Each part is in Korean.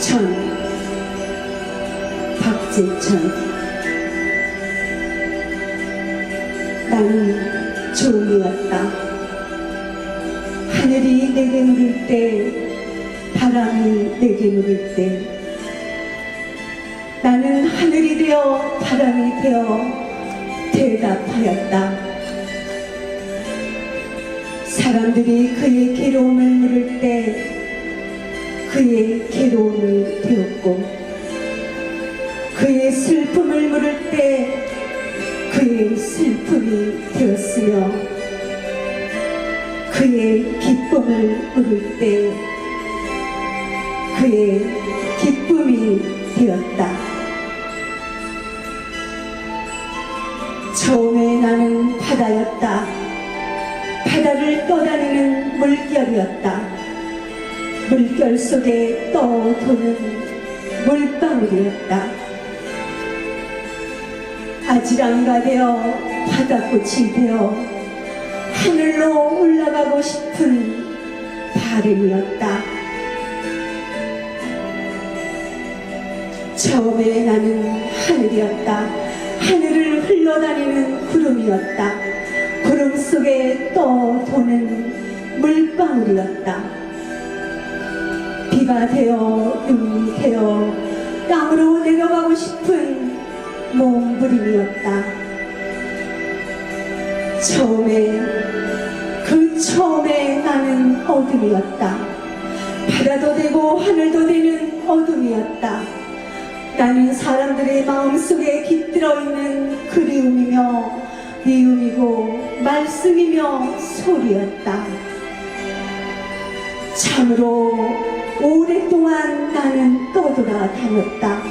전 박재천. 나는 종이었다. 하늘이 내게 물을 때 바람이 내게 물을 때. 나는 하늘이 되어 바람이 되어 대답하였다. 사람들이 그의 괴로움을 물을 때 그의 괴로움을 되었고 그의 슬픔을 물을 때 그의 슬픔이 되었으며 그의 기쁨을 물을 때 그의 기쁨이 되었다. 처음에 나는 바다였다. 바다를 떠다니는 물결이었다. 물결 속에 떠도는 물방울이었다. 아지랑가 되어 바다꽃이 되어 하늘로 올라가고 싶은 바람이었다. 처음에 나는 하늘이었다. 하늘을 흘러다니는 구름이었다. 구름 속에 떠도는 물방울이었다. 눈이 되어 땅으로 내려가고 싶은 몸부림이었다. 처음에 그 처음에 나는 어둠이었다. 바다도 되고 하늘도 되는 어둠이었다. 나는 사람들의 마음속에 깃들어 있는 그리움이며 미움이고 말씀이며 소리였다. 참으로 오랫동안 나는 떠돌아 다녔다.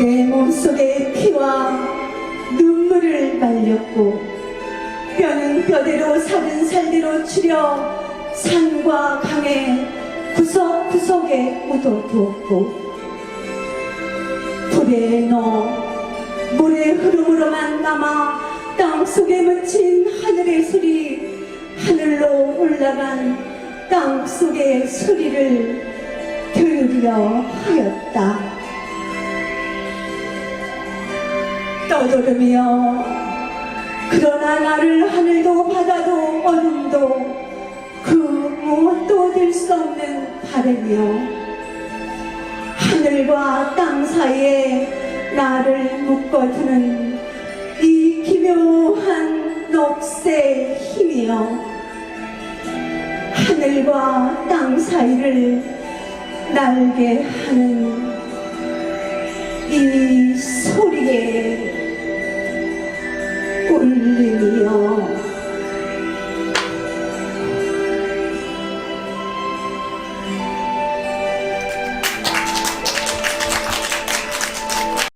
내 몸속에 피와 눈물을 말렸고 뼈는 뼈대로 살은 살대로 추려 산과 강의 구석구석에 묻어두었고 불에 넣어 물의 흐름으로만 남아 땅속에 묻힌 하늘의 소리 하늘로 올라간 땅속의 소리를 들으려 하였다. 떠돌으며 그러나 나를 하늘도 바다도 어둠도 그 무엇도 될수 없는 바람이요 하늘과 땅 사이에 나를 묶어두는 이 기묘한 녹색 힘이요 하늘과 땅 사이를 날게 하는 이 소리에